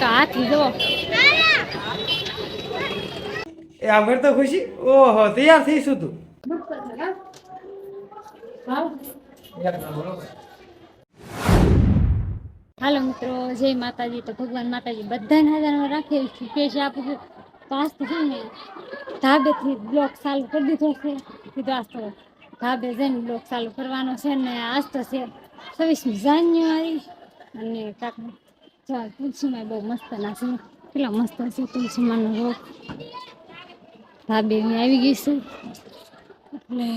તો હાથી જો એ આગળ તો ખુશી? ઓહો તૈયાર થઈશું તું. હાલો મિત્રો જય માતાજી. તો ભગવાન માતાજી બધાને હાજરમાં રાખે શુભેચ્છા આપું છું. તો આજ તો છે ને ધાબેથી બ્લોક ચાલુ કરી દીધો છે. કીધું આજ તો ધાબે જઈને બ્લોક ચાલુ કરવાનો છે ને આજ તો છે. છવ્વીસમી જાન્યુઆરી. અને કાક તુલસીમાં બહુ મસ્ત છે. કેટલા મસ્ત છે તુલસીમાંનો રોગ ભાભી આવી ગઈ છે. એટલે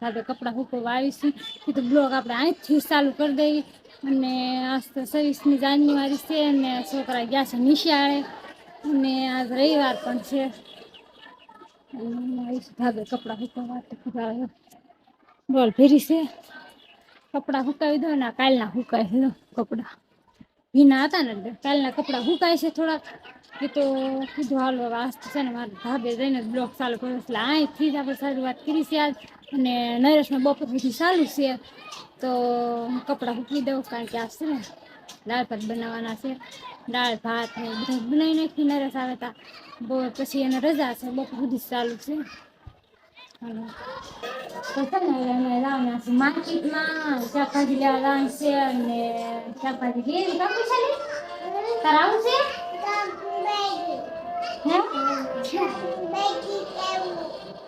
ધાબે કપડાં હુકવવા આવીશું કીધું બ્લોગ આપણે અહીંથી ચાલુ કરી દઈએ. અને આજ તો છવ્વીસમી જાન્યુઆરી છે અને છોકરા ગયા છે નિશાળે. અને આજ રવિવાર પણ છે. આવીશું કપડાં હુકવવા તો બોલ, ફેરી છે? કપડાં હુકાવી દો ને કાલના હુકાય દો કપડાં. ભીના હતા ને પહેલાના કપડાં હુકાય છે થોડાક. એ તો કીધું, હાલો વાસ્ત છે ને મારા ધાબે જઈને બ્લોક ચાલુ કર્યો એટલે અહીંથી જ આપણે શરૂઆત કરી છે આજ. અને નરેશમાં બપોર સુધી ચાલુ છે. તો હું કપડાં સૂકી દઉં કારણ કે આ છે ને દાળ ભાત બનાવવાના છે. દાળ ભાત ને બધું બનાવી નાખી, નરેશ આવે તા. બહુ પછી એને રજા છે, બપોર સુધી ચાલુ છે. માર્કેટમાં શાકભાજી લેવા લાવવાનું છે અને શાકભાજી લઈએ કાપી છે ને તારે આવું છે હે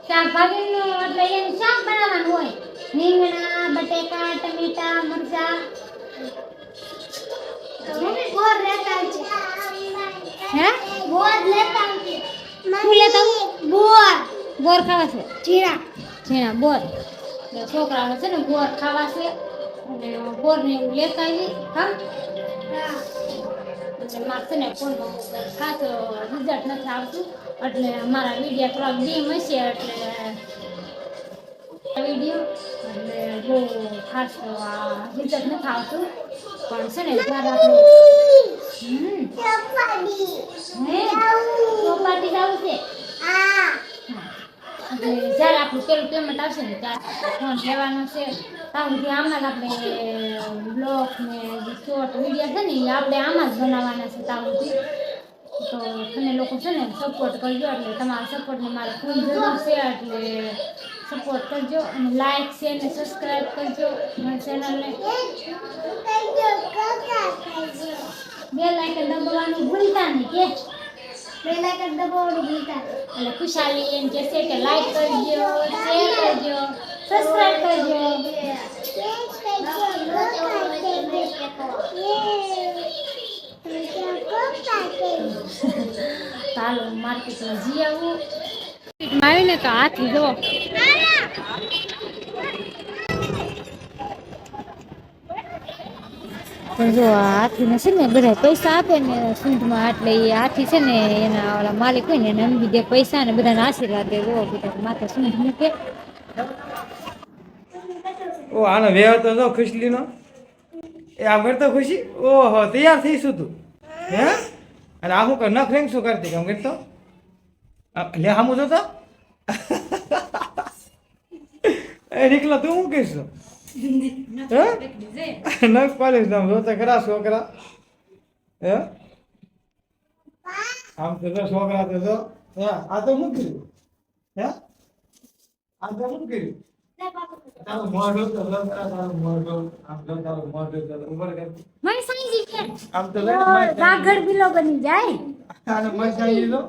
શાકભાજીનું એટલે એનું શાક બનાવવાનું હોય રીંગણા બટેકા ટમેટા મરચા હે શું લેતા બોર બોર ખાવા છે. ઝીણા. ઝીણા બોર. એટલે છોકરાઓને છે ને બોર ખાવા છે. અને બોર ને એવું લેતા આવી હા? એટલે મારે છે ને ફોન ખાસ રિઝલ્ટ નથી આવતું. એટલે મારા વીડિયો થોડાક ડીમ હશે એટલે વીડિયો એટલે બહુ ખાસ રિઝલ્ટ નથી આવતું. પણ છે ને જ્યારે આપણે ચોપાટી. જવું. એટલે જ્યારે આપણું પેલું પેમેન્ટ આવશે ને ત્યારે ફોન લેવાનો છે. ત્યાં સુધી આમાં જ આપણે બ્લોગ ને શોર્ટ વીડિયો છે ને, એ આપણે આમાં જ બનાવવાના છે ત્યાં તો તમે લોકો છે ને સપોર્ટ કરજો, એટલે તમારા સપોર્ટને મારે ખૂબ જરૂર છે, એટલે સપોર્ટ કરજો અને લાઈક શેર ને સબસ્ક્રાઈબ કરજો મારી ચેનલને બે લાઈકન દબાવવાનું ભૂલતા નહીં, કે? બે લાઈકન દબાવવાનું ભૂલતા એટલે ખુશાલી એમ કે છે કે લાઈક કરજો શેર કરજો સબસ્ક્રાઇબ કરજો. ચાલો માર્કેટમાં જઈ આવું. આવીને તો હાથી જો પણ જો આ હાથીને છે ને બધા પૈસા આપે ને સૂંઢમાં એટલે એ હાથી છે ને એના ઓલા માલિક હોય ને એને અંબી દે પૈસા ને બધાને આશીર્વાદ દે. જો બધા માથે સૂંઢ મૂકે. ઓ, આનો વ્યવહાર તો જો ખુશલીનો. એ આગળ તો ખુશી? ઓહો, તૈયાર થઈશું તું. હે? અને આ હું કર? નખ રેંગ શું કરતી? કેમ કરતો? લે હામું જો તો નીકળો, તું શું કહીશ હે નખ પાલીશ નામ જો તો ખરા છોકરા હે આમ તો જો છોકરા તો જો હે આ તો શું કર્યું હે આ તો શું કર્યું તારું મોઢું તો તારું મોઢું આમ જો તારું મોઢું તો ઉભર કર મને સમજી કે આમ તો લે માય બિલો બની જાય લો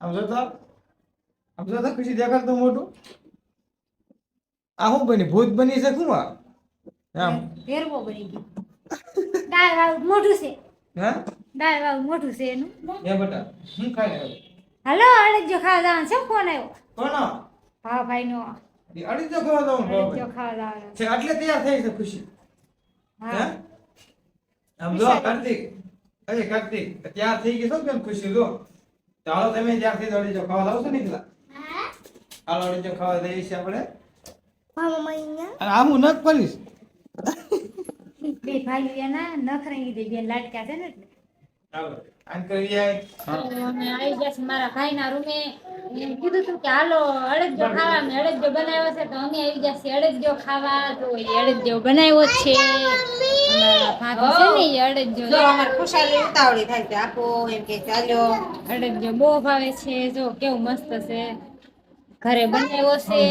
તો આમ તો આમ જો તો ખુશી દેખાડ મોટું. આ શું બની? ભૂત બની છે શું આ આમ ફેરવો બની ગયો. દાળ વાળું મોઢું છે. હે? દાળ વાળું મોઢું છે એનું. એ બેટા શું ખાઈ હાલો અડજો ખાવા જવાનું છે ફોન આવ્યો. કોનો? હા ભાઈ નો ખાવા અડજો ખાવા જવાનું. છે એટલે તૈયાર થઈ છે ખુશી. હે. હા? આમ જો કાર્તિક. અરે કાર્તિક તૈયાર થઈ ગઈ છો કેમ ખુશી જો. ચાલો તમે ત્યારથી દોડી જો ખાવા લાવશો ને પેલા આ અડી જો ખાવા દઈએ છીએ આપણે અને આમ હું નખ પડીશ બે ભાઈ એના નખરાઈ દે બે લાટકા છે ને એટલે. ચાલો કરી આય અમે આવી ગયા છે મારા ભાઈના રૂમે. એમ કીધું હતું કે હાલો અડદજો ખાવા. અમે અડદજો બનાવ્યો છે તો અમે આવી ગયા છીએ અડદજો ખાવા. તો એ અડદજો બનાવ્યો છે. અમારા ભાભી છે ને એ અડદજો જો અમારે ખુશાલી ઉતાવળી થાય છે. આપો એમ કે ચાલ્યો. અડદજો બહુ ભાવે છે. જો કેવું મસ્ત છે. ઘરે બનાવ્યો છે.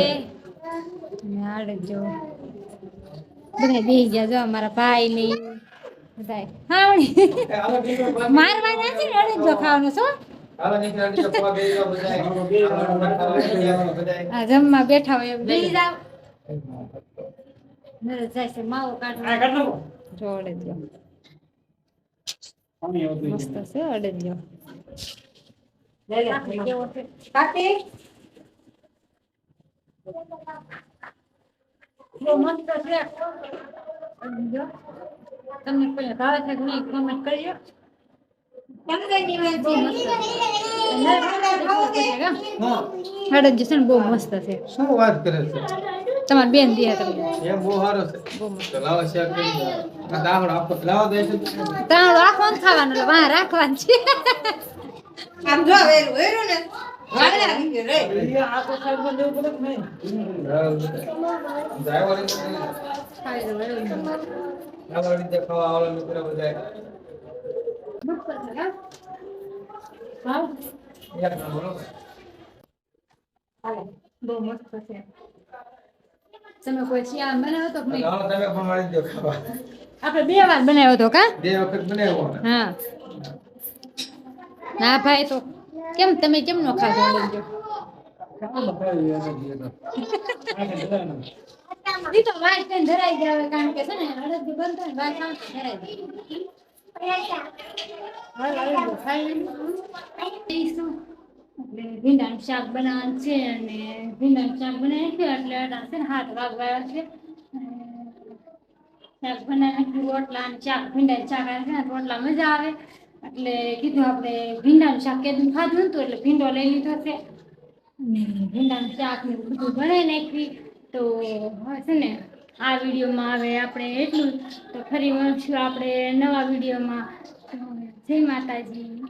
અડદજો બધા બેસી ગયા. જો અમારા ભાઈ ને બધા હા વળી. હાલો નીકળો બહાર. મારવાના છે ને અડદજો ખાવાનું શું? બધાય. બધાય. જમવા બેઠા હોય એમ બેસી જાવ જાય છે માવો કાઢવા જો અડદજો મસ્ત છે બહુ મસ્ત છે. તમને કોઈ ભાવે છે કે નહીં કોમેન્ટ કરજો. બહુ મસ્ત છે હા. અડદજો છે ને બહુ મસ્ત છે. શું વાત કરે છે? તમારી બેન દે તમને એમ બહુ સારો છે. બહુ મસ્ત. લાવો શેર આ દાવડો આપો લાવો દે છે. ત્રણ રાખવાનું ખાવાનું એટલે વાં રાખવાનું છે. આમ જો વેરું વેરું ને. વાર લાગી ગઈ રે. ડ્રાઈવર લાવો રીતે ખાવા વાળા મિત્રો બધાય. ના બહુ મસ્ત છે. તમે કોઈ શિયાળ બનાવ્યો તો તમે પણ વાળી દો ખાવા. આપણે બે વાર બનાવ્યો તો કા? બે વખત બનાવ્યો હા. ના ભાઈ તો કેમ તમે કેમ નો ખાધો? ઈ તો વાસ કઈ ધરાઈ જાવે કારણ કે છે ને અડદજો બનતો ને વાસ કામ ધરાઈ જાય. ભીંડાનું શાક બનાવવાનું છે અને ભીંડાનું શાક બનાવી છે, એટલે અટાણે છે ને હાથ વાગવા છે. શાક બનાવી રોટલા અને શાક ભીંડાનું શાક આવે રોટલા મજા આવે. એટલે કીધું આપણે ભીંડાનું શાક કેદું ખાધું હતું એટલે ભીંડો લઈ લીધો છે. ભીંડાનું શાક ને બધું ભણે નાખી તો છે ને? આ વિડીયોમાં આવે આપણે એટલું. તો ફરી મળશું આપણે નવા વિડીયોમાં. જય માતાજી.